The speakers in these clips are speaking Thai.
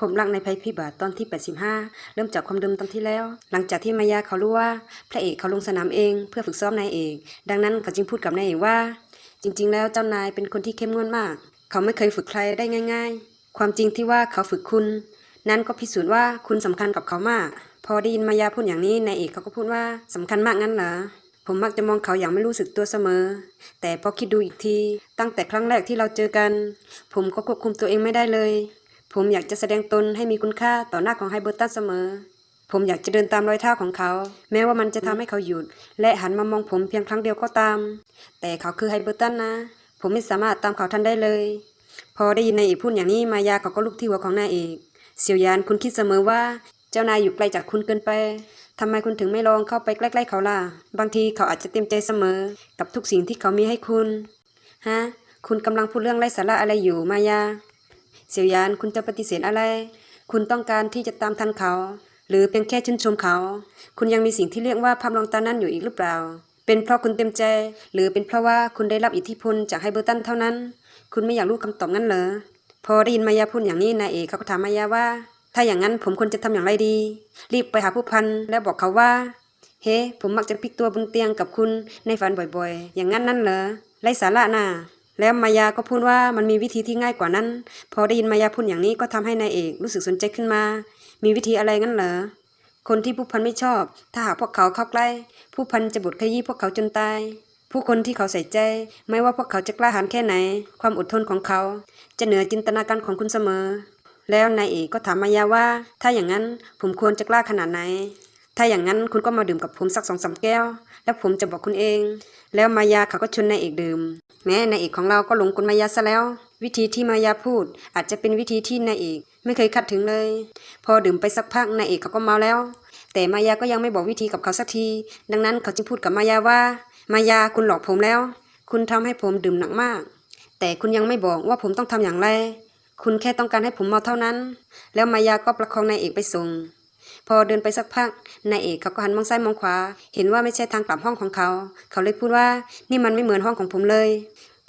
ผมรักในภัยพิบัติตอนที่ 85 เริ่มจากความเดิมตอนที่แล้ว หลังจากที่มายาเขารู้ว่า พระเอกเขาลงสนามเองเพื่อฝึกซ้อมนายเอก ดังนั้นเขาจึงพูดกับนายเอกว่า จริง ๆ แล้วเจ้านายเป็นคนที่เข้มงวดมาก เขาไม่เคยฝึกใครได้ง่าย ๆ ความจริงที่ว่าเขาฝึกคุณ นั้นก็พิสูจน์ว่าคุณสำคัญกับเขามาก พอได้ยินมายาพูดอย่างนี้นายเอกเขาก็พูดว่าสำคัญมากงั้นเหรอผมมักจะมองเขาอย่างไม่รู้สึกตัวเสมอ แต่พอคิดดูอีกที ตั้งแต่ครั้งแรกที่เราเจอกัน ผมก็ควบคุมตัวเองไม่ได้เลย ผมอยากจะแสดงตนให้มีคุณค่าต่อหน้าของไฮเบอร์ตันเสมอ ผมอยากจะเดินตามรอยเท้าของเขา แม้ว่ามันจะทำให้เขาหยุด และหันมามองผมเพียงครั้งเดียวก็ตาม แต่เขาคือไฮเบอร์ตันนะ ผมไม่สามารถตามเขาทันได้เลย พอได้ยินนายเอกพูดอย่างนี้มายาเขาก็ลุกที่หัวของนายเอกเสี่ยวยานคุณคิดเสมอว่า เจ้านายอยู่ไกลจากคุณเกินไปทำไมคุณถึงไม่ลองเข้าไปใกล้ๆเขาล่ะ บางทีเขาอาจจะเต็มใจเสมอ กับทุกสิ่งที่เขามีให้คุณ ฮะ คุณกำลังพูดเรื่องไร้สาระอะไรอยู่มายา เสี่ยวยานคุณจะปฏิเสธอะไร คุณต้องการที่จะตามทันเขา หรือเป็นแค่ชื่นชมเขา คุณยังมีสิ่งที่เรียกว่าภาพลวงตานั้นอยู่อีกหรือเปล่า เป็นเพราะคุณเต็มใจ หรือเป็นเพราะว่าคุณได้รับอิทธิพลจากไฮเบอร์ตันเท่านั้น คุณไม่อยากรู้คำตอบนั้นเหรอ พอได้ยินมายาพูดอย่างนี้นายเอกเขาก็ถามมายาว่า ถ้าอย่างนั้นผมควรจะทำอย่างไรดี รีบไปหาผู้พันแล้วบอกเขาว่า เฮ้ ผมมักจะพลิกตัวบนเตียงกับคุณในฝันบ่อยๆ อย่างนั้นนั่นเหรอ ไร้สาระน่ะ แล้วมายาก็พูดว่ามันมีวิธีที่ง่ายกว่านั้น พอได้ยินมายาพูดอย่างนี้ก็ทำให้นายเอกรู้สึกสนใจขึ้นมา มีวิธีอะไรงั้นเหรอ คนที่ผู้พันไม่ชอบ ถ้าหากพวกเขาเข้าใกล้ ผู้พันจะบดขยี้พวกเขาจนตาย ผู้คนที่เขาใส่ใจ ไม่ว่าพวกเขาจะกล้าหาญแค่ไหน ความอดทนของเขา จะเหนือจินตนาการของคุณเสมอ แล้วนายเอกก็ถามมายาว่า ถ้าอย่างนั้นผมควรจะกล้าขนาดไหน ถ้าอย่างนั้นคุณก็มาดื่มกับผมสักสองสามแก้ว แล้วผมจะบอกคุณเอง แล้วมายาเขาก็ชวนนายเอกดื่ม แม้นายเอกของเราก็หลงกลมายาซะแล้ว วิธีที่มายาพูด อาจจะเป็นวิธีที่นายเอก ไม่เคยคัดถึงเลย พอดื่มไปสักพักนายเอกเขาก็เมาแล้ว แต่มายาก็ยังไม่บอกวิธีกับเขาสักที ดังนั้นเขาจึงพูดกับมายาว่า มายาคุณหลอกผมแล้ว คุณทำให้ผมดื่มหนักมาก แต่คุณยังไม่บอกว่าผมต้องทำอย่างไร คุณแค่ต้องการให้ผมเมาเท่านั้น แล้วมายาก็ประคองนายเอกไปส่ง พอเดินไปสักพักนายเอกเขาก็หันมองซ้ายมองขวา เห็นว่าไม่ใช่ทางกลับห้องของเขา เขาเลยพูดว่านี่มันไม่เหมือนห้องของผมเลย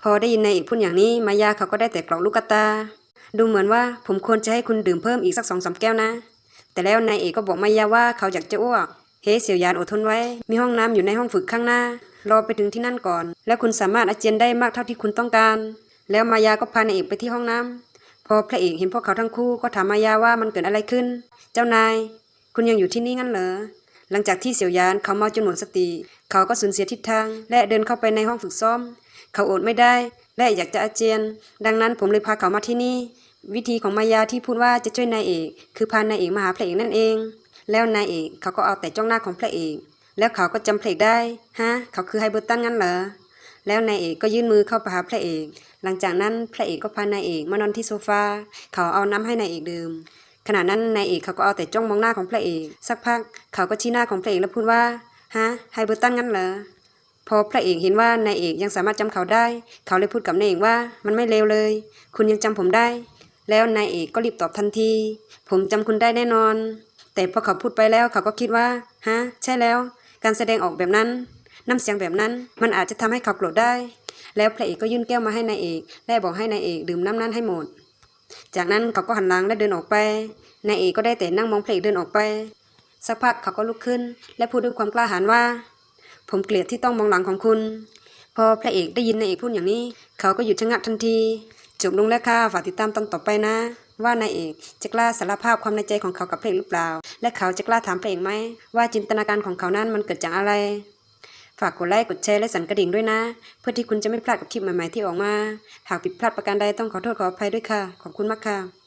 พอได้ยินนายเอกพูดอย่างนี้มายาเขาก็ได้แต่กรอกลูกตา ดูเหมือนว่าผมควรจะให้คุณดื่มเพิ่มอีกสักสองสามแก้วนะ แต่แล้วนายเอกก็บอกมายาว่าเขาอยากจะอ้วกเฮ้เสี่ยวยานอดทนไว้ มีห้องน้ำอยู่ในห้องฝึกข้างหน้ารอไปถึงที่นั่นก่อน แล้วคุณสามารถอาเจียนได้มากเท่าที่คุณต้องการ แล้วมายาก็พานายเอกไปที่ห้องน้ำพอพระเอกเห็นพวกเขาทั้งคู่ก็ถามมายาว่ามันเกิดอะไรขึ้น เจ้านาย คุณยังอยู่ที่นี่งั้นเหรอ หลังจากที่เสี่ยวยานเขาเมาจนหมดสติ เขาก็สูญเสียทิศทาง และเดินเข้าไปในห้องฝึกซ้อม เขาอดไม่ได้ และอยากจะอาเจียน ดังนั้นผมเลยพาเขามาที่นี่ วิธีของมายาที่พูดว่าจะช่วยนายเอก คือพานายเอกมาหาพระเอกนั่นเอง แล้วนายเอกเขาก็เอาแต่จ้องหน้าของพระเอก แล้วเขาก็จำพระเอกได้ ฮะ เขาคือไฮเบอร์ตันงั้นเหรอ แล้วนายเอกก็ยื่นมือเข้าไปหาพระเอก หลังจากนั้นพระเอกก็พานายเอกมานอนที่โซฟา เขาเอาน้ำให้นายเอกดื่ม ขณะนั้นนายเอกเขาก็เอาแต่จ้องมองหน้าของพระเอก สักพักเขาก็ชี้หน้าของพระเอกแล้วพูดว่าฮะไฮเบอร์ตันงั้นเหรอพอพระเอกเห็นว่านายเอกยังสามารถจำเขาได้ เขาเลยพูดกับนายเอกว่ามันไม่เลวเลย คุณยังจำผมได้ แล้วนายเอกก็รีบตอบทันที ผมจำคุณได้แน่นอน แต่พอเขาพูดไปแล้วเขาก็คิดว่าฮะใช่แล้ว การแสดงออกแบบนั้นน้ำเสียงแบบนั้น มันอาจจะทำให้เขาโกรธได้ แล้วพระเอกก็ยื่นแก้วมาให้นายเอก และบอกให้นายเอกดื่มน้ำนั้นให้หมด จากนั้นเขาก็หันหลังและเดินออกไปนายเอกก็ได้แต่นั่งมองพระเอกเดินออกไป สักพักเขาก็ลุกขึ้น และพูดด้วยความกล้าหาญว่า ผมเกลียดที่ต้องมองหลังของคุณ พอพระเอกได้ยินนายเอกพูดอย่างนี้ เขาก็หยุดชะงักทันทีจบลงแล้วค่ะฝากติดตามตอนต่อไปนะ ว่านายเอกจะกล้าสารภาพความในใจของเขากับพระเอกหรือเปล่า และเขาจะกล้าถามพระเอกไหมว่าจินตนาการของเขานั้นมันเกิดจากอะไร ฝากกดไลค์กดแชร์และสั่นกระดิ่งด้วยนะ เพื่อที่คุณจะไม่พลาดกับคลิปใหม่ๆที่ออกมา หากผิดพลาดประการใดต้องขอโทษขออภัยด้วยค่ะ ขอบคุณมากค่ะ